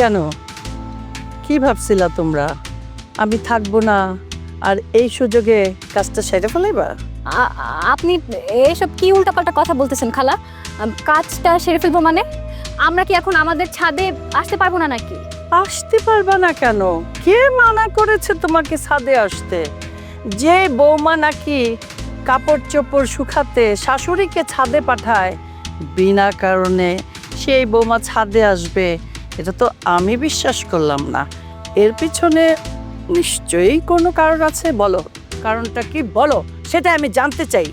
কেন? কি ভাবছিলা তোমরা? আমি থাকব না আর এই সুযোগে কাজটা সেরে ফেলাইবা? আপনি এসব কি উল্টাপাল্টা কথা বলতেছেন খালা? কাজটা সেরে ফেলব মানে? আমরা কি এখন আমাদের ছাদে আসতে পারব না নাকি? আসতে পারবা না কেন? কে মানা করেছে তোমাকে ছাদে আসতে? যে বৌমা নাকি কাপড় চোপড় শুকাতে শাশুড়িকে ছাদে পাঠায় বিনা কারণে সেই বৌমা ছাদে আসবে। এটা তো আমি বিশ্বাস করলাম না। এর পিছনে নিশ্চয়ই কোনো কারণ আছে? বলো। কারণটা কি? বলো। সেটা আমি জানতে চাই।